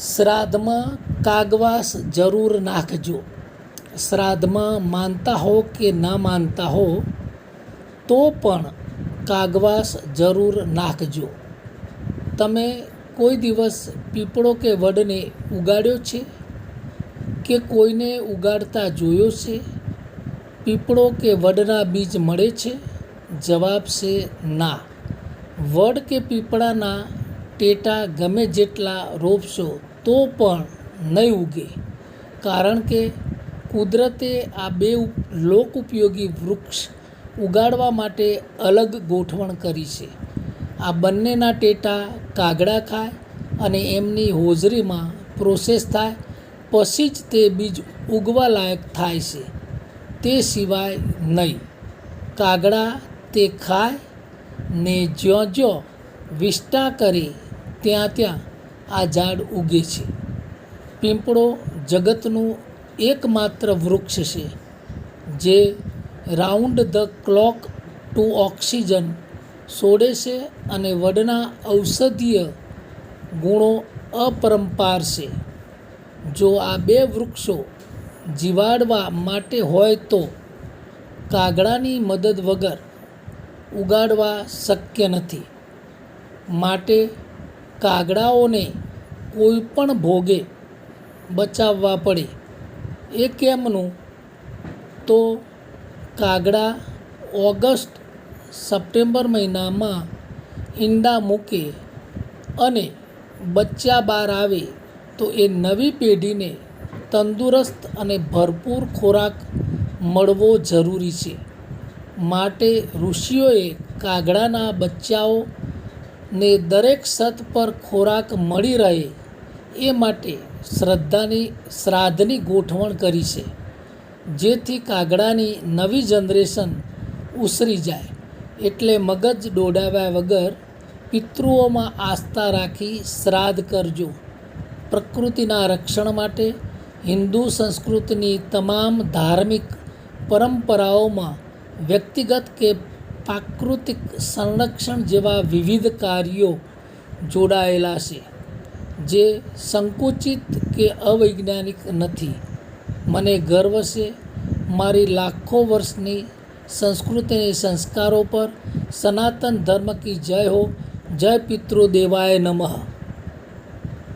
શ્રાદ્ધમાં કાગવાસ જરૂર નાખજો. શ્રાદ્ધમાં માનતા હો કે ના માનતા હો, તો પણ કાગવાસ જરૂર નાખજો. તમે કોઈ દિવસ પીપળો કે વડને ઉગાડ્યો છે? કે કોઈને ઉગાડતા જોયો છે? પીપળો કે વડના બીજ મળે છે? જવાબ છે ના. વડ કે પીપળાના ટેટા ગમે જેટલા રોપશો તો પણ નહીં ઉગે. કારણ કે કુદરતે આ બે લોક ઉપયોગી વૃક્ષ ઉગાડવા માટે અલગ ગોઠવણ કરી છે. આ બંનેના ટેટા કાગડા ખાય અને એમની હોજરીમાં પ્રોસેસ થાય, પછી જ તે બીજ ઉગવા લાયક થાય છે. તે સિવાય નહીં. કાગડા તે ખાય ને જ્યાં જ્યાં વિષ્ટા કરે ત્યાં ત્યાં આ ઝાડ ઉગે છે. પીંપળો જગતનું એકમાત્ર વૃક્ષ છે, જે round the clock to oxygen છોડે છે અને વડના ઔષધીય ગુણો અપરંપાર છે. જો આ બે વૃક્ષો જીવાડવા માટે હોય તો કાગડાની મદદ વગર ઉગાડવા શક્ય નથી. માટે કાગડાઓને કોઈ પણ ભોગે બચાવવા પડે. એ કેમનું? તો કાગડા ઓગસ્ટ સપ્ટેમ્બર મહિનામાં ઈંડા મૂકે અને બચ્ચા બહાર આવે તો એ નવી પેઢીને તંદુરસ્ત અને ભરપૂર ખોરાક મળવો જરૂરી છે. માટે ઋષિઓએ કાગડાના બચ્ચાઓને દરેક સત પર ખોરાક મળી રહે, એ માટે શ્રદ્ધાની, શ્રાદ્ધની ગોઠવણ કરી છે. જેથી કાગડાની નવી જનરેશન ઉસરી જાય, એટલે મગજ દોડાવ્યા વગર પિતૃઓમાં આસ્થા રાખી શ્રાદ્ધ કરજો. પ્રકૃતિના રક્ષણ માટે હિન્દુ સંસ્કૃતિની તમામ ધાર્મિક પરંપરાઓમાં વ્યક્તિગત કે પ્રાકૃતિક સંરક્ષણ જેવા વિવિધ કાર્યો જોડાયેલા છે, જે સંકુચિત કે અવૈજ્ઞાનિક નથી. મને ગર્વ છે, મારી લાખો વર્ષની સંસ્કૃતિ અને સંસ્કારો પર સનાતન ધર્મ કી જય હો, જય પિતૃ દેવાય નમઃ.